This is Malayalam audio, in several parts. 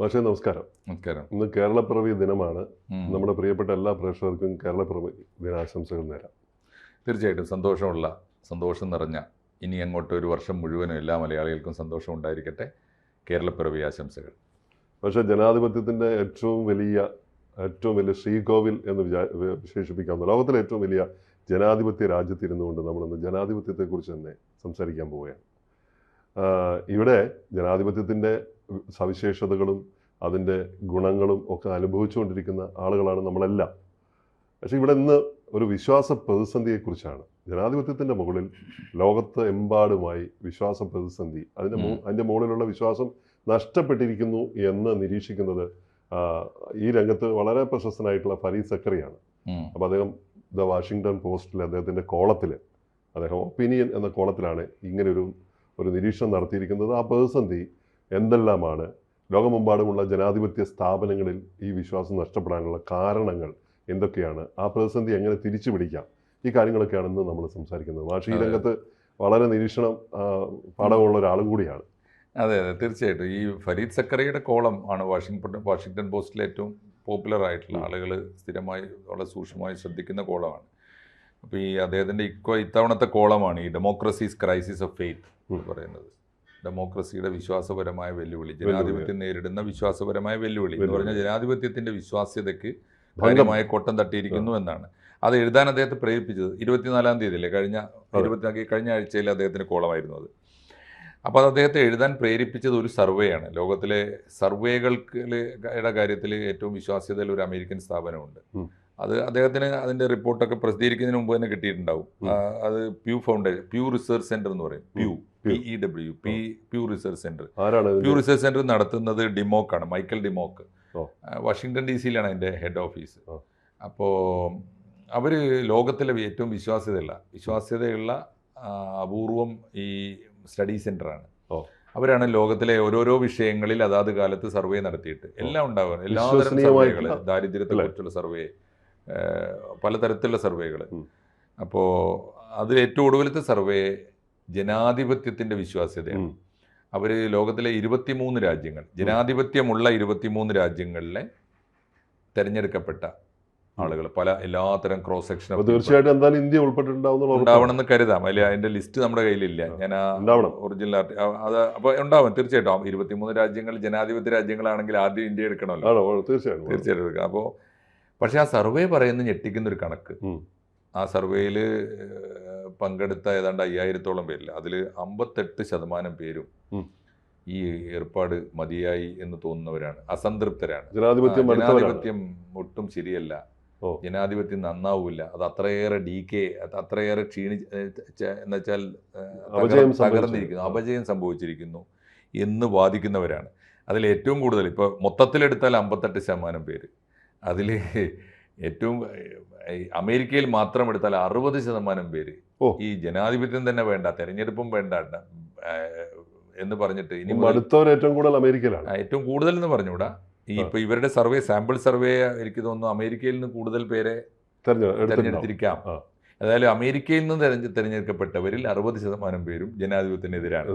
മാഷേ നമസ്കാരം. നമസ്കാരം. ഇന്ന് കേരളപ്പിറവി ദിനമാണ്. നമ്മുടെ പ്രിയപ്പെട്ട എല്ലാ പ്രേക്ഷകർക്കും കേരളപ്പിറവി ദിനാശംസകൾ നേരാം. തീർച്ചയായിട്ടും സന്തോഷമുള്ള സന്തോഷം നിറഞ്ഞ ഇനി അങ്ങോട്ട് ഒരു വർഷം മുഴുവനും എല്ലാ മലയാളികൾക്കും സന്തോഷം ഉണ്ടായിരിക്കട്ടെ. കേരളപ്പിറവി ആശംസകൾ. പക്ഷേ ജനാധിപത്യത്തിന്റെ ഏറ്റവും വലിയ ഏറ്റവും വലിയ ശ്രീകോവിൽ എന്ന് വിചാ വിശേഷിപ്പിക്കാവുന്ന ലോകത്തിലെ ഏറ്റവും വലിയ ജനാധിപത്യ രാജ്യത്തിരുന്നുകൊണ്ട് നമ്മളിന്ന് ജനാധിപത്യത്തെക്കുറിച്ച് തന്നെ സംസാരിക്കാൻ പോവുകയാണ്. ഇവിടെ ജനാധിപത്യത്തിന്റെ സവിശേഷതകളും അതിന്റെ ഗുണങ്ങളും ഒക്കെ അനുഭവിച്ചുകൊണ്ടിരിക്കുന്ന ആളുകളാണ് നമ്മളെല്ലാം. പക്ഷേ ഇവിടെ ഇന്ന് ഒരു വിശ്വാസ പ്രതിസന്ധിയെക്കുറിച്ചാണ്. ജനാധിപത്യത്തിന്റെ മുകളിൽ ലോകത്ത് എമ്പാടുമായി വിശ്വാസ പ്രതിസന്ധി അതിന്റെ അതിന്റെ മുകളിലുള്ള വിശ്വാസം നഷ്ടപ്പെട്ടിരിക്കുന്നു എന്ന് നിരീക്ഷിക്കുന്നത് ഈ രംഗത്ത് വളരെ പ്രശസ്തനായിട്ടുള്ള ഫരീദ് സക്കറിയാണ്. അപ്പോൾ അദ്ദേഹം ദ വാഷിങ്ടൺ പോസ്റ്റിൽ അദ്ദേഹത്തിന്റെ കോളത്തിൽ അദ്ദേഹം ഒപ്പീനിയൻ എന്ന കോളത്തിലാണ് ഇങ്ങനൊരു ഒരു നിരീക്ഷണം നടത്തിയിരിക്കുന്നത്. ആ പ്രതിസന്ധി എന്തെല്ലാമാണ്? ലോകമെമ്പാടുമുള്ള ജനാധിപത്യ സ്ഥാപനങ്ങളിൽ ഈ വിശ്വാസം നഷ്ടപ്പെടാനുള്ള കാരണങ്ങൾ എന്തൊക്കെയാണ്? ആ പ്രതിസന്ധി എങ്ങനെ തിരിച്ചു പിടിക്കാം? ഈ കാര്യങ്ങളൊക്കെയാണ് ഇന്ന് നമ്മൾ സംസാരിക്കുന്നത്. മാഷി ഈ രംഗത്ത് വളരെ നിരീക്ഷണം പാഠമുള്ള ഒരാളും കൂടിയാണ്. അതെ അതെ. തീർച്ചയായിട്ടും. ഈ ഫരീദ് സക്കറിയുടെ കോളം ആണ് വാഷിംഗ്ടൺ വാഷിങ്ടൺ പോസ്റ്റിലെ ഏറ്റവും പോപ്പുലർ ആയിട്ടുള്ള. ആളുകൾ സ്ഥിരമായി വളരെ സൂക്ഷ്മമായി ശ്രദ്ധിക്കുന്ന കോളമാണ്. അപ്പോൾ ഈ അദ്ദേഹത്തിന്റെ ഇക്വ ഇത്തവണത്തെ കോളമാണ് ഈ ഡെമോക്രസീസ് ക്രൈസിസ് ഓഫ് ഫെയ്ത്ത് എന്ന് പറയുന്നത്. ഡെമോക്രസിയുടെ വിശ്വാസപരമായ വെല്ലുവിളി. ജനാധിപത്യം നേരിടുന്ന വിശ്വാസപരമായ വെല്ലുവിളി എന്ന് പറഞ്ഞാൽ ജനാധിപത്യത്തിന്റെ വിശ്വാസ്യതയ്ക്ക് ഭയങ്കരമായ കൊട്ടം തട്ടിയിരിക്കുന്നു എന്നാണ്. അത് എഴുതാൻ അദ്ദേഹത്തെ പ്രേരിപ്പിച്ചത് ഇരുപത്തിനാലാം തീയതി അല്ലേ കഴിഞ്ഞ ഇരുപത്തിനാല് ഇരുപത്തി കഴിഞ്ഞ ആഴ്ചയിൽ അദ്ദേഹത്തിന് കോളമായിരുന്നു അത്. അപ്പോൾ അത് അദ്ദേഹത്തെ എഴുതാൻ പ്രേരിപ്പിച്ചത് ഒരു സർവേയാണ് ലോകത്തിലെ സർവേകൾക്കുടെ കാര്യത്തിൽ ഏറ്റവും വിശ്വാസ്യതയിൽ ഒരു അമേരിക്കൻ സ്ഥാപനമുണ്ട്. അത് അദ്ദേഹത്തിന് അതിന്റെ റിപ്പോർട്ടൊക്കെ പ്രസിദ്ധീകരിക്കുന്നതിന് മുമ്പ് തന്നെ കിട്ടിയിട്ടുണ്ടാവും. അത് Pew foundation Pew research center എന്ന് പറയും. Pew P E W P Pew research center ആരാണ് പ്യൂ ഇതിന്റെ- റിസർച്ച് സെന്റർ നടത്തുന്നത് ഡിമോക്കാണ് മൈക്കൽ ഡിമോക്ക്. വാഷിങ്ടൺ ഡി സിയിലാണ് അതിന്റെ ഹെഡ് ഓഫീസ്. അപ്പോൾ അവർ ലോകത്തിലെ ഏറ്റവും വിശ്വാസ്യതയുള്ള വിശ്വാസ്യതയുള്ള അപൂർവം ഈ സ്റ്റഡി സെന്ററാണ്. അവരാണ് ലോകത്തിലെ ഓരോരോ വിഷയങ്ങളിൽ അതാത് കാലത്ത് സർവേ നടത്തിയിട്ട് എല്ലാം ഉണ്ടാവുക. വിശ്വസനീയമായിട്ടുള്ള- സർവേകൾ ദാരിദ്ര്യത്തെക്കുറിച്ചുള്ള സർവേ പലതരത്തിലുള്ള സർവേകൾ. അപ്പോൾ അതിൽ ഏറ്റവും ഒടുവിലത്തെ സർവേ ജനാധിപത്യത്തിന്റെ വിശ്വാസ്യതയാണ്. അവർ ലോകത്തിലെ ഇരുപത്തിമൂന്ന് രാജ്യങ്ങൾ ജനാധിപത്യമുള്ള ഇരുപത്തിമൂന്ന് രാജ്യങ്ങളിലെ തിരഞ്ഞെടുക്കപ്പെട്ട ആളുകൾ പല എല്ലാത്തരം ക്രോസ് സെക്ഷൻ തീർച്ചയായിട്ടും എന്തായാലും ഇന്ത്യ ഉൾപ്പെട്ടിട്ടുണ്ടാവുന്ന കരുതാം. അല്ലെ? അതിന്റെ ലിസ്റ്റ് നമ്മുടെ കയ്യിലില്ല. ഞാൻ ആ ഒറിജിനൽ ആർട്ടി- അത് അപ്പൊ ഉണ്ടാവും തീർച്ചയായിട്ടും. ഇരുപത്തിമൂന്ന് രാജ്യങ്ങൾ ജനാധിപത്യ രാജ്യങ്ങളാണെങ്കിൽ ആദ്യം ഇന്ത്യ എടുക്കണമല്ലോ. തീർച്ചയായിട്ടും. തീർച്ചയായിട്ടും എടുക്കാം. അപ്പോൾ പക്ഷെ ആ സർവേ പറയുന്ന ഞെട്ടിക്കുന്ന ഒരു കണക്ക്. ആ സർവേയിൽ പങ്കെടുത്ത ഏതാണ്ട് അയ്യായിരത്തോളം പേരിൽ അതിൽ അമ്പത്തെട്ട് ശതമാനം പേരും ഈ ഏർപ്പാട് മതിയായി എന്ന് തോന്നുന്നവരാണ്. അസംതൃപ്തരാണ്. ജനാധിപത്യം ജനാധിപത്യം ഒട്ടും ശരിയല്ല. ജനാധിപത്യം നന്നാവില്ല. അത് അത്രയേറെ ഡി കെ അത് അത്രയേറെ ക്ഷീണി എന്നുവെച്ചാൽ അപജയം തകർന്നിരിക്കുന്നു. അപജയം സംഭവിച്ചിരിക്കുന്നു എന്ന് വാദിക്കുന്നവരാണ്. അതിൽ ഏറ്റവും കൂടുതൽ ഇപ്പോൾ മൊത്തത്തിലെടുത്താൽ അമ്പത്തെട്ട് ശതമാനം പേര്. അതിൽ ഏറ്റവും അമേരിക്കയിൽ മാത്രം എടുത്താൽ അറുപത് ശതമാനം പേര്. ഈ ജനാധിപത്യം തന്നെ വേണ്ട തെരഞ്ഞെടുപ്പും വേണ്ട എന്ന് പറഞ്ഞിട്ട് ഇനി അടുത്തവർ ഏറ്റവും കൂടുതൽ അമേരിക്കയിലാണ്. ഏറ്റവും കൂടുതൽ എന്ന് പറഞ്ഞുകൂടാ? ഈ ഇപ്പൊ ഇവരുടെ സർവേ സാമ്പിൾ സർവേ എനിക്ക് തോന്നുന്നു അമേരിക്കയിൽ നിന്ന് കൂടുതൽ പേരെ തെരഞ്ഞെടുത്തിരിക്കാം. അതായത് അമേരിക്കയിൽ നിന്ന് തെരഞ്ഞെ തെരഞ്ഞെടുക്കപ്പെട്ടവരിൽ അറുപത് ശതമാനം പേരും ജനാധിപത്യത്തിനെതിരാണ്.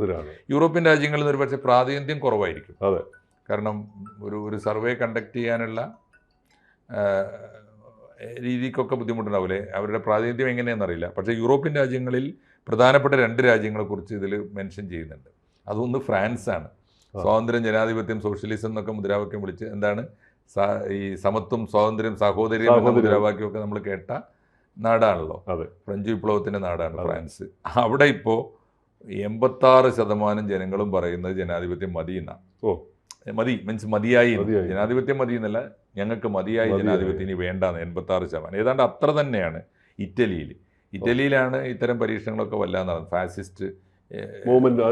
യൂറോപ്യൻ രാജ്യങ്ങളിൽ നിന്ന് ഒരു പക്ഷേ പ്രാതിനിധ്യം കുറവായിരിക്കും. അതെ. കാരണം ഒരു ഒരു സർവേ കണ്ടക്ട് ചെയ്യാനുള്ള രീതിക്കൊക്കെ ബുദ്ധിമുട്ടുണ്ടാവില്ലേ അവരുടെ പ്രാതിനിധ്യം എങ്ങനെയാണെന്നറിയില്ല പക്ഷേ യൂറോപ്യൻ രാജ്യങ്ങളിൽ പ്രധാനപ്പെട്ട രണ്ട് രാജ്യങ്ങളെക്കുറിച്ച് ഇതിൽ മെൻഷൻ ചെയ്യുന്നുണ്ട്. അതൊന്ന് ഫ്രാൻസാണ്. ആണ് സ്വാതന്ത്ര്യം ജനാധിപത്യം സോഷ്യലിസം എന്നൊക്കെ മുദ്രാവാക്യം വിളിച്ച് എന്താണ്? ഈ സമത്വം സ്വാതന്ത്ര്യം സഹോദര്യം എന്ന. മുദ്രാവാക്യമൊക്കെ നമ്മൾ കേട്ട നാടാണല്ലോ. അതെ. ഫ്രഞ്ച് വിപ്ലവത്തിന്റെ നാടാണ് ഫ്രാൻസ്. അവിടെ ഇപ്പോൾ എൺപത്താറ് ശതമാനം ജനങ്ങളും പറയുന്നത് ജനാധിപത്യം മതി എന്നാണ് ഓ. മതി മീൻസ് മതിയായി. ജനാധിപത്യം മതി എന്നല്ല ഞങ്ങൾക്ക് മതിയായി. ജനാധിപത്യം ഇനി വേണ്ടാന്ന് എൺപത്താറ് ശതമാനം. ഏതാണ്ട് അത്ര തന്നെയാണ് ഇറ്റലിയിൽ ഇറ്റലിയിലാണ് ഇത്തരം പരീക്ഷണങ്ങളൊക്കെ വല്ലാതെ നടന്നത് ഫാസിസ്റ്റ് മൂവ്മെന്റ്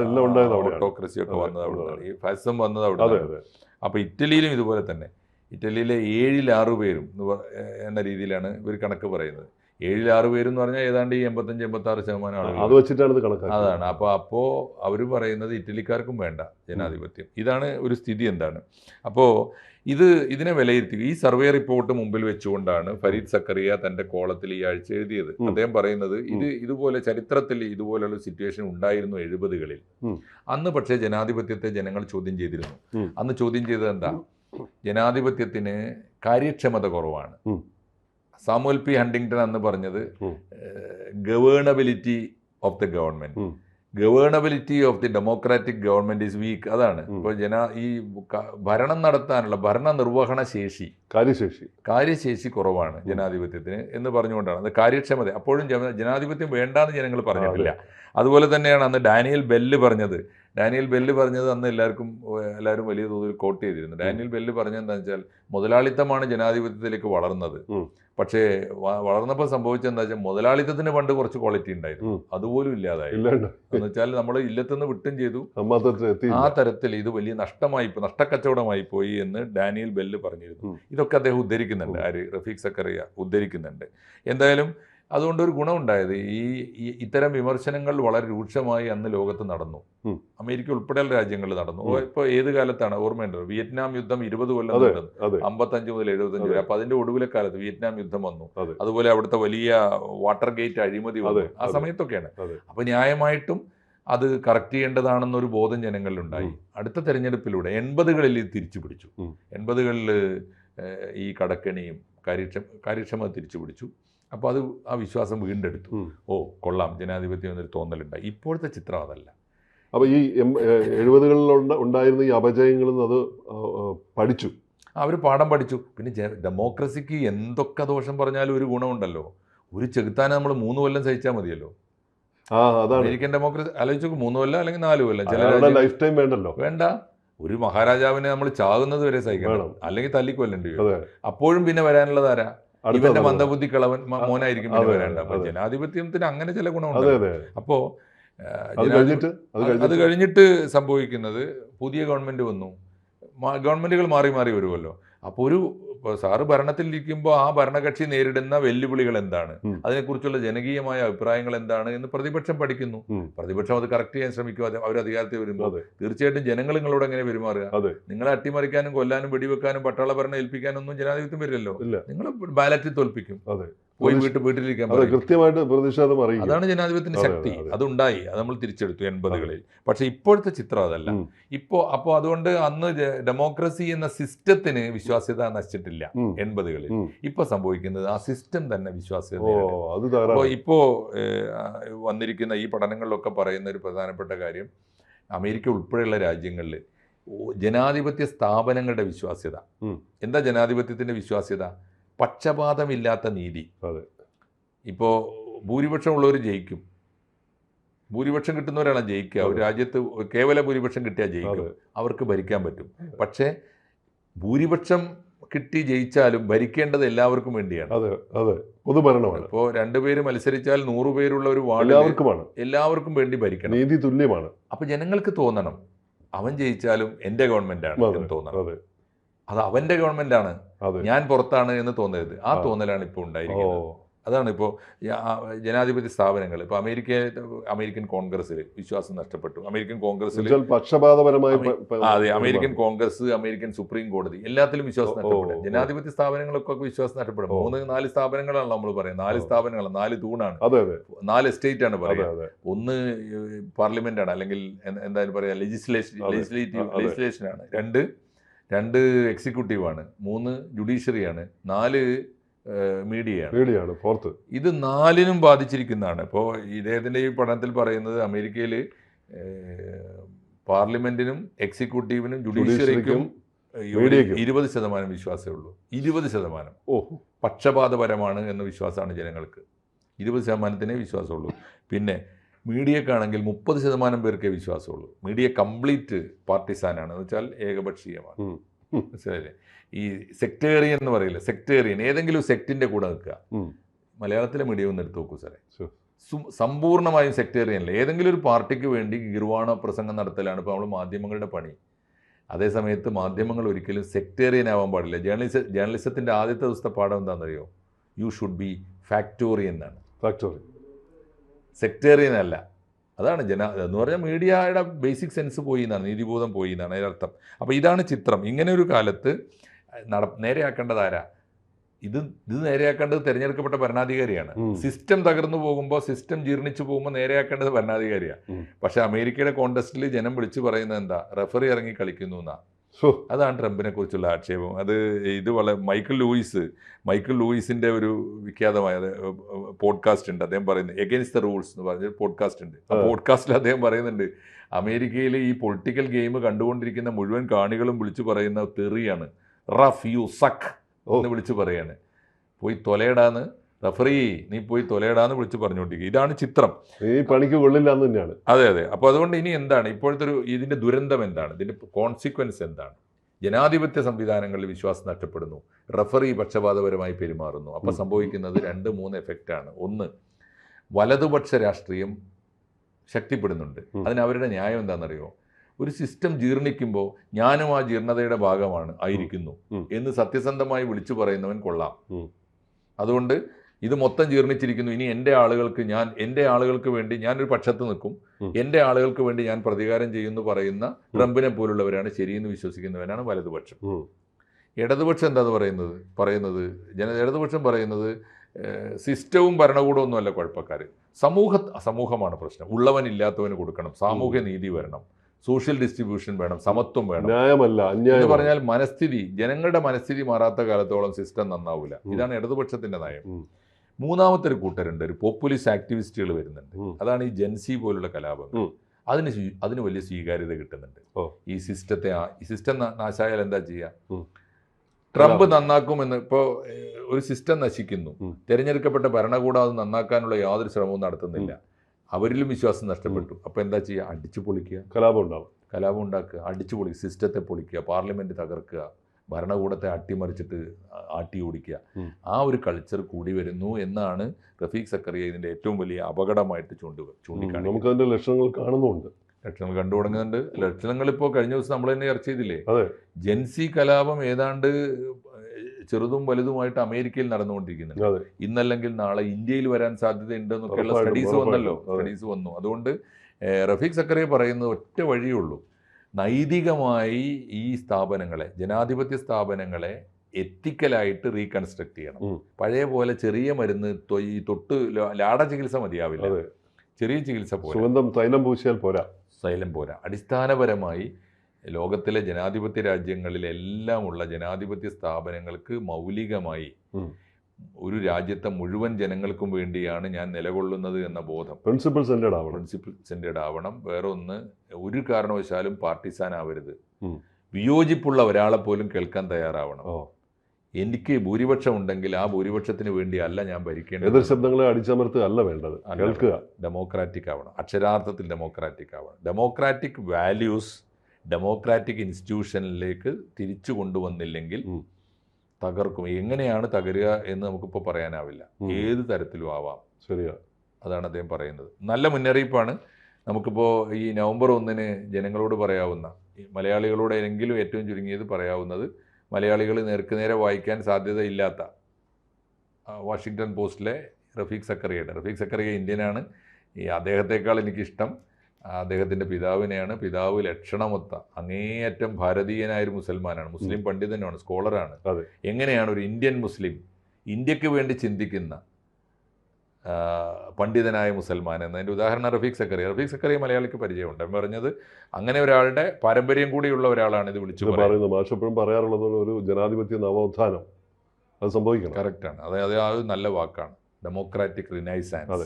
ഓട്ടോക്രസി ഒക്കെ വന്നത് അവിടെ ഈ ഫാസിസം വന്നത് അവിടെ അപ്പോൾ ഇറ്റലിയിലും ഇതുപോലെ തന്നെ. ഇറ്റലിയിലെ ഏഴിൽ ആറ് പേരും എന്ന രീതിയിലാണ് ഇവർ കണക്ക് പറയുന്നത്. ഏഴിൽ ആറ് പേരെന്ന് പറഞ്ഞാൽ ഏതാണ്ട് ഈ എൺപത്തഞ്ച് എൺപത്തി ആറ് ശതമാനം അത് വെച്ചിട്ടാണ് ഇത് കണക്കാക്കുന്നത് അതാണ്. അപ്പോൾ അപ്പോൾ അവർ പറയുന്നത് ഇറ്റലിക്കാർക്കും വേണ്ട ജനാധിപത്യം. ഇതാണ് ഒരു സ്ഥിതി എന്താണ്. അപ്പോൾ ഇത് ഇതിനെ വിലയിരുത്തി ഈ സർവേ റിപ്പോർട്ട് മുമ്പിൽ വെച്ചുകൊണ്ടാണ് ഫരീദ് സക്കറിയ തന്റെ കോളത്തിൽ ഈ ആഴ്ച എഴുതിയത്. അദ്ദേഹം പറയുന്നത് ഇത് ഇതുപോലെ ചരിത്രത്തിൽ ഇതുപോലുള്ള സിറ്റുവേഷൻ ഉണ്ടായിരുന്നു എഴുപതുകളിൽ. അന്ന് പക്ഷേ ജനാധിപത്യത്തെ ജനങ്ങൾ ചോദ്യം ചെയ്തിരുന്നു. അന്ന് ചോദ്യം ചെയ്തത് എന്താ? ജനാധിപത്യത്തിന് കാര്യക്ഷമത കുറവാണ്. സാമുവൽ പി ഹണ്ടിങ്ടൺ എന്ന് പറഞ്ഞത് governability of the government. Governability of the democratic government is weak. അതാണ്. ഇപ്പോൾ ജന ഈ ഭരണം നടത്താനുള്ള ഭരണ നിർവഹണ ശേഷി. കാര്യശേഷി. കാര്യശേഷി കുറവാണ് ജനാധിപത്യത്തിന് എന്ന് പറഞ്ഞുകൊണ്ടാണ്. അത് കാര്യക്ഷമത. അപ്പോഴും ജന- ജനാധിപത്യം വേണ്ടാന്ന് ജനങ്ങൾ പറഞ്ഞിട്ടില്ല. അതുപോലെ തന്നെയാണ് അന്ന് ഡാനിയൽ ബെല്ല് പറഞ്ഞത്. ഡാനിയൽ ബെല്ല് പറഞ്ഞത് അന്ന് എല്ലാവർക്കും എല്ലാവരും വലിയ തോതിൽ കോട്ട് ചെയ്തിരുന്നു. ഡാനിയൽ ബെല്ല് പറഞ്ഞത് എന്താ വെച്ചാൽ മുതലാളിത്തമാണ് ജനാധിപത്യത്തിലേക്ക് വളർന്നത്. പക്ഷേ വളർന്നപ്പോൾ സംഭവിച്ചെന്താ വെച്ചാൽ മുതലാളിത്തത്തിന് പണ്ട് കുറച്ച് ക്വാളിറ്റി ഉണ്ടായിരുന്നു. അതുപോലും ഇല്ലാതായി. എന്ന് വെച്ചാൽ നമ്മൾ ഇല്ലത്തുനിന്ന് വിട്ടും ചെയ്തു. ആ തരത്തിൽ ഇത് വലിയ നഷ്ടമായി നഷ്ടക്കച്ചവടമായി പോയി എന്ന് ഡാനിയൽ ബെല്ല് പറഞ്ഞിരുന്നു. ഇതൊക്കെ അദ്ദേഹം ഉദ്ധരിക്കുന്നുണ്ട്. ആര്? റഫീഖ് സക്കറിയ ഉദ്ധരിക്കുന്നുണ്ട്. എന്തായാലും അതുകൊണ്ട് ഒരു ഗുണമുണ്ടായത് ഈ ഇത്തരം വിമർശനങ്ങൾ വളരെ രൂക്ഷമായി അന്ന് ലോകത്ത് നടന്നു. അമേരിക്ക ഉൾപ്പെടെയുള്ള രാജ്യങ്ങളിൽ നടന്നു. ഇപ്പൊ ഇപ്പോൾ ഏത് കാലത്താണ്? ഓർമ്മയുണ്ടോ വിയറ്റ്നാം യുദ്ധം ഇരുപത് കൊല്ലം നടന്നു. അമ്പത്തഞ്ച് മുതൽ എഴുപത്തഞ്ച് വരെ. അപ്പൊ അതിന്റെ ഒടുവിലെ കാലത്ത് വിയറ്റ്നാം യുദ്ധം വന്നു. അതുപോലെ അവിടുത്തെ വലിയ വാട്ടർ ഗേറ്റ് അഴിമതി വന്നു. ആ സമയത്തൊക്കെയാണ്. അപ്പൊ ന്യായമായിട്ടും അത് കറക്റ്റ് ചെയ്യേണ്ടതാണെന്നൊരു ബോധം ജനങ്ങളിലുണ്ടായി. അടുത്ത തെരഞ്ഞെടുപ്പിലൂടെ എൺപതുകളിൽ തിരിച്ചു പിടിച്ചു. എൺപതുകളിൽ ഈ കടക്കണിയും കാര്യക്ഷമ കാര്യക്ഷമത തിരിച്ചു പിടിച്ചു അപ്പോൾ അത് ആ വിശ്വാസം വീണ്ടെടുത്തു. ഓ കൊള്ളാം. ജനാധിപത്യം എന്നൊരു തോന്നലുണ്ടായി. ഇപ്പോഴത്തെ ചിത്രം അതല്ല. അപ്പോൾ ഈ എഴുപതുകളിൽ ഉണ്ടായിരുന്ന ഈ അപജയങ്ങളിൽ നിന്ന് അത് പഠിച്ചു. അവർ പാഠം പഠിച്ചു. പിന്നെ ഡെമോക്രസിക്ക് എന്തൊക്കെ ദോഷം പറഞ്ഞാലും ഒരു ഗുണമുണ്ടല്ലോ. ഒരു ചെകുത്താനെ നമ്മൾ മൂന്ന് കൊല്ലം സഹിച്ചാൽ മതിയല്ലോ. ആ അതാണ്. അമേരിക്കൻ ഡെമോക്രസി ആലോചിച്ചു മൂന്ന് കൊല്ലം അല്ലെങ്കിൽ നാല് കൊല്ലം. ചില ലൈഫ് ടൈം വേണ്ടല്ലോ. വേണ്ട. ഒരു മഹാരാജാവിനെ നമ്മൾ ചാകുന്നത് വരെ സഹിക്കണം. അല്ലെങ്കിൽ തല്ലിക്കൊല്ലേണ്ടി വരും. അപ്പോഴും പിന്നെ വരാനുള്ളത് ആരാ? അടുത്ത ഇവന്റെ. മന്ദബുദ്ധി കളവൻ മോനായിരിക്കും വരേണ്ട. അപ്പൊ ജനാധിപത്യത്തിന് അങ്ങനെ ചില ഗുണമുണ്ട്. അപ്പോ അത് കഴിഞ്ഞിട്ട് സംഭവിക്കുന്നത് പുതിയ ഗവൺമെന്റ് വന്നു. ഗവൺമെന്റുകൾ മാറി മാറി വരുമല്ലോ. അപ്പോൾ ഒരു സാറ് ഭരണത്തിലിരിക്കുമ്പോൾ ആ ഭരണകക്ഷി നേരിടുന്ന വെല്ലുവിളികൾ എന്താണ്. അതിനെക്കുറിച്ചുള്ള ജനകീയമായ അഭിപ്രായങ്ങൾ എന്താണ് എന്ന് പ്രതിപക്ഷം പഠിക്കുന്നു. പ്രതിപക്ഷം അത് കറക്റ്റ് ചെയ്യാൻ ശ്രമിക്കും. അവർ അധികാരത്തിൽ വരുമ്പോൾ തീർച്ചയായിട്ടും ജനങ്ങൾ നിങ്ങളോട് എങ്ങനെ പെരുമാറുക? നിങ്ങളെ അട്ടിമറിക്കാനും കൊല്ലാനും വെടിവെക്കാനും പട്ടാള ഭരണം ഏൽപ്പിക്കാനും ഒന്നും ജനാധിപത്യം വരില്ലല്ലോ നിങ്ങൾ ബാലറ്റിൽ തോൽപ്പിക്കും പോയി വീട്ടിൽ വീട്ടിലിരിക്കാൻ കൃത്യമായിട്ട് പ്രതിഷേധം അറിയും അതാണ് ജനാധിപത്യത്തിന്റെ ശക്തി. അതെ, അതെ. അതുണ്ടായി. അത് നമ്മൾ തിരിച്ചെടുത്തു എൺപതുകളിൽ. പക്ഷെ ഇപ്പോഴത്തെ ചിത്രം അതല്ല. ഇപ്പോ ഇപ്പോൾ അപ്പോൾ അതുകൊണ്ട് അന്ന് ഡെമോക്രസി എന്ന സിസ്റ്റത്തിന് വിശ്വാസ്യത നശിച്ചിട്ടില്ല. എൺപതുകളിൽ. ഇപ്പൊ സംഭവിക്കുന്നത് ആ സിസ്റ്റം തന്നെ വിശ്വാസ്യത ഓ ഇപ്പോ അപ്പോൾ ഇപ്പോൾ വന്നിരിക്കുന്ന ഈ പഠനങ്ങളിലൊക്കെ പറയുന്ന ഒരു പ്രധാനപ്പെട്ട കാര്യം അമേരിക്ക ഉൾപ്പെടെയുള്ള രാജ്യങ്ങളിൽ ജനാധിപത്യ സ്ഥാപനങ്ങളുടെ വിശ്വാസ്യത. എന്താ ജനാധിപത്യത്തിന്റെ വിശ്വാസ്യത? പക്ഷപാതമില്ലാത്ത നീതി. അതെ. ഇപ്പോൾ ഭൂരിപക്ഷമുള്ളവർ ജയിക്കും. ഭൂരിപക്ഷം കിട്ടുന്നവരാണ് ജയിക്കുക. ഒരു. രാജ്യത്ത് കേവല ഭൂരിപക്ഷം കിട്ടിയാൽ ജയിക്കും. അവർക്ക് ഭരിക്കാൻ പറ്റും. പക്ഷേ ഭൂരിപക്ഷം കിട്ടി ജയിച്ചാലും ഭരിക്കേണ്ടത് എല്ലാവർക്കും വേണ്ടിയാണ്. അതെ അതെ. പൊതുഭരണമാണ്. ഇപ്പോൾ രണ്ടുപേര് മത്സരിച്ചാൽ നൂറ് പേരുള്ള ഒരു വാർഡ് എല്ലാവർക്കുമാണ്. എല്ലാവർക്കും വേണ്ടി ഭരിക്കണം. നീതി തുല്യമാണ്. അപ്പൊ ജനങ്ങൾക്ക് തോന്നണം. അവൻ ജയിച്ചാലും എന്റെ ഗവൺമെന്റ് ആണ് അതെ തോന്നണം. അതെ അവന്റെ ഗവൺമെന്റ് ആണ്. ഞാൻ പുറത്താണ് എന്ന് തോന്നരുത്. ആ. തോന്നലാണ് ഇപ്പോൾ ഉണ്ടായിരിക്കുന്നത്. അതാണ് ഇപ്പോൾ ജനാധിപത്യ സ്ഥാപനങ്ങൾ. ഇപ്പോൾ അമേരിക്ക അമേരിക്കൻ കോൺഗ്രസ്സിൽ വിശ്വാസം നഷ്ടപ്പെട്ടു. അമേരിക്കൻ കോൺഗ്രസ്സിൽ പക്ഷപാതപരമായി അതെ അമേരിക്കൻ കോൺഗ്രസ് അമേരിക്കൻ സുപ്രീം കോടതി എല്ലാത്തിലും വിശ്വാസം നഷ്ടപ്പെടും ജനാധിപത്യ സ്ഥാപനങ്ങളൊക്കെ വിശ്വാസം നഷ്ടപ്പെടും. മൂന്ന് നാല് സ്ഥാപനങ്ങളാണ് നമ്മൾ പറയുന്നത്. നാല് സ്ഥാപനങ്ങളാണ്. സ്ഥാപനങ്ങൾ നാല് തൂണാണ്. നാല് എസ്റ്റേറ്റ് ആണ് പറയുന്നത് ഒന്ന് പാർലമെന്റ് ആണ്. അല്ലെങ്കിൽ എന്ത- എന്തായാലും പറയാ ലെജിസ്ലേഷൻ ലെജിസ്ലേറ്റീവ് ലെജിസ്ലേഷൻ ആണ്. രണ്ട് രണ്ട് എക്സിക്യൂട്ടീവാണ് മൂന്ന് ജുഡീഷ്യറിയാണ് നാല് മീഡിയയാണ്. മീഡിയയാണ് ഫോർത്ത്. ഇത് നാലിനും ബാധിച്ചിരിക്കുന്നതാണ്. ഇപ്പോൾ ഇദ്ദേഹത്തിന്റെ ഈ പഠനത്തിൽ പറയുന്നത് അമേരിക്കയിൽ പാർലമെന്റിനും എക്സിക്യൂട്ടീവിനും ജുഡീഷ്യറിക്കും. ഇരുപത് ശതമാനം വിശ്വാസമേ ഉള്ളൂ. ഇരുപത് ശതമാനം. ഓ പക്ഷപാതപരമാണ് എന്ന വിശ്വാസമാണ് ജനങ്ങൾക്ക്. ഇരുപത് ശതമാനത്തിനേ വിശ്വാസമുള്ളൂ. പിന്നെ മീഡിയക്കാണെങ്കിൽ മുപ്പത് ശതമാനം പേർക്കേ വിശ്വാസമുള്ളൂ. Media complete പാർട്ടിസാനാണ്. എന്ന് വെച്ചാൽ ഏകപക്ഷീയമാണ്. മനസ്സിലായില്ലേ? ഈ സെക്ടേറിയൻ എന്ന് പറയില്ല? സെക്ടേറിയൻ. ഏതെങ്കിലും സെക്ടിന്റെ കൂടെ നിൽക്കുക. മലയാളത്തിലെ മീഡിയ ഒന്ന് എടുത്തു നോക്കൂ സാറേ. സമ്പൂർണമായും സെക്ടേറിയൻ അല്ല ഏതെങ്കിലും ഒരു പാർട്ടിക്ക് വേണ്ടി ഗീർവാണ പ്രസംഗം നടത്തലാണ് ഇപ്പോൾ നമ്മൾ മാധ്യമങ്ങളുടെ പണി. അതേസമയത്ത് മാധ്യമങ്ങൾ ഒരിക്കലും സെക്ടേറിയൻ ആവാൻ പാടില്ല. ജേർണലിസ ജേർണലിസത്തിന്റെ ആദ്യത്തെ ദിവസത്തെ പാഠം എന്താണെന്നറിയോ? യു ഷുഡ് ബി ഫാക്ടോറിയൻ ആണ് ഫാക്ടറി സെക്ടേറിയൻ അല്ല അതാണ് ജന എന്ന് പറഞ്ഞാൽ മീഡിയയുടെ ബേസിക് സെൻസ് പോയി എന്നാണ് നീതിബോധം പോയി എന്നാണ് അതിനർത്ഥം അപ്പോൾ ഇതാണ് ചിത്രം. ഇങ്ങനെ ഒരു കാലത്ത് നട നേരെയാക്കേണ്ടത് ആരാ? ഇത് ഇത് നേരെയാക്കേണ്ടത് തിരഞ്ഞെടുക്കപ്പെട്ട ഭരണാധികാരിയാണ്. സിസ്റ്റം തകർന്നു പോകുമ്പോൾ സിസ്റ്റം ജീർണിച്ചു പോകുമ്പോൾ നേരെയാക്കേണ്ടത് ഭരണാധികാരിയാണ്. പക്ഷേ അമേരിക്കയുടെ കോണ്ടസ്റ്റിൽ ജനം വിളിച്ചു പറയുന്നത് എന്താ? റഫറി ഇറങ്ങി കളിക്കുന്നു എന്നാ. ഷോ അതാണ് ട്രംപിനെ കുറിച്ചുള്ള ആക്ഷേപം. അത് ഇത് വളരെ മൈക്കിൾ ലൂയിസ് മൈക്കിൾ ലൂയിസിന്റെ ഒരു വിഖ്യാതമായ പോഡ്കാസ്റ്റ് ഉണ്ട്. അദ്ദേഹം പറയുന്നത് എഗൈൻസ്റ്റ് ദ റൂൾസ് എന്ന് പറഞ്ഞ പോഡ്കാസ്റ്റ് ഉണ്ട്. ആ ആ. പോഡ്കാസ്റ്റിൽ അദ്ദേഹം പറയുന്നുണ്ട് അമേരിക്കയിൽ ഈ പൊളിറ്റിക്കൽ ഗെയിം കണ്ടുകൊണ്ടിരിക്കുന്ന മുഴുവൻ കാണികളും വിളിച്ചു പറയുന്ന തെറിയാണ്. റഫ് യു സഖ് എന്ന് വിളിച്ചു പറയാണ്. പോയി തൊലയിടാന്ന് റഫറി നീ പോയി തൊലയിടാന്ന് വിളിച്ച് പറഞ്ഞുകൊണ്ടിരിക്കുക. ഇതാണ് ചിത്രം. ഈ പണിക്ക് കൊള്ളില്ല എന്ന് തന്നെയാണ്. അതെ അതെ. അപ്പോൾ അതുകൊണ്ട് ഇനി എന്താണ്? ഇപ്പോഴത്തെ ഒരു ഇതിന്റെ ദുരന്തം എന്താണ്? ഇതിന്റെ കോൺസിക്വൻസ് എന്താണ്? ജനാധിപത്യ സംവിധാനങ്ങളിൽ വിശ്വാസം നഷ്ടപ്പെടുന്നു. റഫറി പക്ഷപാതപരമായി പെരുമാറുന്നു. അപ്പോൾ സംഭവിക്കുന്നത് രണ്ട് മൂന്ന് എഫക്റ്റ് ആണ്. ഒന്ന് വലതുപക്ഷ രാഷ്ട്രീയം ശക്തിപ്പെടുന്നുണ്ട്. അതിന് അവരുടെ ന്യായം എന്താണെന്നറിയോ ഒരു സിസ്റ്റം ജീർണിക്കുമ്പോൾ ഞാനും ആ ജീർണതയുടെ ഭാഗമാണ് ആയിരിക്കുന്നു. എന്ന് സത്യസന്ധമായി വിളിച്ചു പറയുന്നവൻ കൊള്ളാം. അതുകൊണ്ട് ഇത് മൊത്തം ജീർണിച്ചിരിക്കുന്നു. ഇനി എന്റെ ആളുകൾക്ക് ഞാൻ എന്റെ ആളുകൾക്ക് വേണ്ടി ഞാനൊരു പക്ഷത്ത് നിൽക്കും. എന്റെ ആളുകൾക്ക് വേണ്ടി ഞാൻ പ്രതികാരം ചെയ്യുന്നു പറയുന്ന ട്രംപിനെ പോലുള്ളവരാണ് ശരിയെന്ന് വിശ്വസിക്കുന്നവരാണ് വലതുപക്ഷം. ഇടതുപക്ഷം എന്താന്ന് പറയുന്നത്? പറയുന്നത് ജന ഇടതുപക്ഷം പറയുന്നത് സിസ്റ്റവും ഭരണകൂടവും ഒന്നുമല്ല കുഴപ്പക്കാർ. സമൂഹ സമൂഹമാണ് പ്രശ്നം. ഉള്ളവൻ ഇല്ലാത്തവന് കൊടുക്കണം. സാമൂഹ്യ നീതി വരണം സോഷ്യൽ ഡിസ്ട്രിബ്യൂഷൻ വേണം. സമത്വം വേണം. ന്യായമല്ല എന്ന് പറഞ്ഞാൽ മനസ്ഥിതി ജനങ്ങളുടെ മനസ്ഥിതി മാറാത്ത കാലത്തോളം സിസ്റ്റം നന്നാവില്ല ഇതാണ് ഇടതുപക്ഷത്തിന്റെ നയം. മൂന്നാമത്തെ ഒരു കൂട്ടരുണ്ട് ഒരു പോപ്പുലിസ്റ്റ് ആക്ടിവിസ്റ്റുകൾ വരുന്നുണ്ട്. അതാണ് ഈ ജെൻസി പോലുള്ള കലാപങ്ങൾ. അതിന് അതിന് വലിയ സ്വീകാര്യത കിട്ടുന്നുണ്ട്. ഈ സിസ്റ്റത്തെ ആ- ഈ സിസ്റ്റം നാശായാൽ എന്താ ചെയ്യുക ഉം. ട്രംപ് നന്നാക്കുമെന്ന് ഇപ്പോ ഒരു സിസ്റ്റം നശിക്കുന്നു. തിരഞ്ഞെടുക്കപ്പെട്ട ഭരണകൂടം അത് നന്നാക്കാനുള്ള യാതൊരു ശ്രമവും നടത്തുന്നില്ല. അവരിലും വിശ്വാസം നഷ്ടപ്പെട്ടു. അപ്പോൾ എന്താ ചെയ്യുക അടിച്ചു പൊളിക്കുക. കലാപം ഉണ്ടാവും. കലാപം ഉണ്ടാക്കുക. അടിച്ചു പൊളിക്കുക സിസ്റ്റത്തെ പൊളിക്കുക പാർലമെന്റ് തകർക്കുക. ഭരണകൂടത്തെ അട്ടിമറിച്ചിട്ട് ആട്ടി ഓടിക്കുക. ആ ഒരു കൾച്ചർ കൂടി വരുന്നു എന്നാണ് റഫീഖ് സക്കറിയ ഇതിന്റെ ഏറ്റവും വലിയ അപകടമായിട്ട് ചൂണ്ടി ചൂണ്ടിക്കാണിക്കുന്നത്. നമുക്ക് അതിന്റെ ലക്ഷണങ്ങൾ കാണുന്നുണ്ട്. ലക്ഷണങ്ങൾ കണ്ടു തുടങ്ങുന്നുണ്ട്. ലക്ഷണങ്ങൾ ഇപ്പോൾ കഴിഞ്ഞ ദിവസം നമ്മൾ തന്നെ ചർച്ച ചെയ്തില്ലേ. ജെൻസി കലാപം ഏതാണ്ട് ചെറുതും വലുതുമായിട്ട് അമേരിക്കയിൽ നടന്നുകൊണ്ടിരിക്കുന്നുണ്ട്. ഇന്നല്ലെങ്കിൽ നാളെ ഇന്ത്യയിൽ വരാൻ സാധ്യതയുണ്ടെന്നൊക്കെയുള്ള സ്റ്റഡീസ് വന്നല്ലോ. സ്റ്റഡീസ് വന്നു. അതുകൊണ്ട് റഫീഖ് സക്കറിയ പറയുന്നത് ഒറ്റ വഴിയേ ഉള്ളൂ. നൈതികമായി ഈ സ്ഥാപനങ്ങളെ ജനാധിപത്യ സ്ഥാപനങ്ങളെ എത്തിക്കലായിട്ട് റീകൺസ്ട്രക്ട് ചെയ്യണം. പഴയ പോലെ ചെറിയ മരുന്ന് ഈ തൊട്ട് ലാട ചികിത്സ മതിയാവില്ല. ചെറിയ ചികിത്സ പോലെ സുഗന്ധം തൈലം പൂശിയാൽ പോരാ. സൈലം പോരാ. അടിസ്ഥാനപരമായി ലോകത്തിലെ ജനാധിപത്യ രാജ്യങ്ങളിലെല്ലാം ഉള്ള ജനാധിപത്യ സ്ഥാപനങ്ങൾക്ക് മൗലികമായി. ഒരു രാജ്യത്തെ മുഴുവൻ ജനങ്ങൾക്കും വേണ്ടിയാണ് ഞാൻ നിലകൊള്ളുന്നത് എന്ന ബോധം. പ്രിൻസിപ്പിൾ സെന്റേഡ് ആവണം. പ്രിൻസിപ്പിൾ സെന്റേഡ് ആവണം. വേറെ ഒന്ന് ഒരു കാരണവശാലും പാർട്ടിസാൻ ആവരുത്. വിയോജിപ്പുള്ള ഒരാളെ പോലും കേൾക്കാൻ തയ്യാറാവണം. എനിക്ക് ഭൂരിപക്ഷം ഉണ്ടെങ്കിൽ ആ ഭൂരിപക്ഷത്തിന് വേണ്ടി അല്ല ഞാൻ ഭരിക്കേണ്ടത്. എതിർ ശബ്ദങ്ങളെ അടിച്ചമർത്തുക അല്ല വേണ്ടത്. കേൾക്കുക. ഡെമോക്രാറ്റിക് ആവണം. അക്ഷരാർത്ഥത്തിൽ ഡെമോക്രാറ്റിക് ആവണം. ഡെമോക്രാറ്റിക് വാല്യൂസ് ഡെമോക്രാറ്റിക് ഇൻസ്റ്റിറ്റ്യൂഷനിലേക്ക് തിരിച്ചു കൊണ്ടുവന്നില്ലെങ്കിൽ. തകർക്കും. എങ്ങനെയാണ് തകരുക എന്ന് നമുക്കിപ്പോൾ പറയാനാവില്ല. ഏത് തരത്തിലും ആവാം. ശരിയാ. അതാണ് അദ്ദേഹം പറയുന്നത്. നല്ല മുന്നറിയിപ്പാണ്. നമുക്കിപ്പോൾ ഈ നവംബർ ഒന്നിന് ജനങ്ങളോട് പറയാവുന്ന മലയാളികളോടെങ്കിലും മലയാളികളോട് എങ്കിലും ഏറ്റവും ചുരുങ്ങിയത് പറയാവുന്നത് മലയാളികൾ നേർക്ക് നേരെ വായിക്കാൻ സാധ്യതയില്ലാത്ത വാഷിങ്ടൺ പോസ്റ്റിലെ റഫീഖ് സക്കറിയയുടെ. റഫീഖ് സക്കറിയ ഇന്ത്യനാണ്. ഈ അദ്ദേഹത്തെക്കാൾ എനിക്കിഷ്ടം. അദ്ദേഹത്തിന്റെ പിതാവിനെയാണ് പിതാവ് ലക്ഷണമൊത്ത അങ്ങേയറ്റം ഭാരതീയനായൊരു മുസൽമാനാണ്. മുസ്ലിം പണ്ഡിതനാണ് സ്കോളറാണ്. എങ്ങനെയാണ് ഒരു ഇന്ത്യൻ മുസ്ലിം ഇന്ത്യയ്ക്ക് വേണ്ടി ചിന്തിക്കുന്ന പണ്ഡിതനായ മുസൽമാൻ എന്നതിന്റെ ഉദാഹരണം റഫീഖ് സക്കറി റഫീഖ് സക്കറി മലയാളിക്ക് പരിചയമുണ്ട്. എന്ന് പറഞ്ഞത് അങ്ങനെ ഒരാളുടെ പാരമ്പര്യം കൂടിയുള്ള ഒരാളാണ് ഇത് വിളിച്ചു പറയുന്നത്. പറയുന്നത് മാഷ് പറയാറുള്ളത് ഒരു ജനാധിപത്യ നവോത്ഥാനം. അത് സംഭവിക്കണം. കറക്റ്റാണ്. അതായത് ആ ഒരു നല്ല വാക്കാണ്. ഡെമോക്രാറ്റിക് റിനൈസാൻസ് അതെ.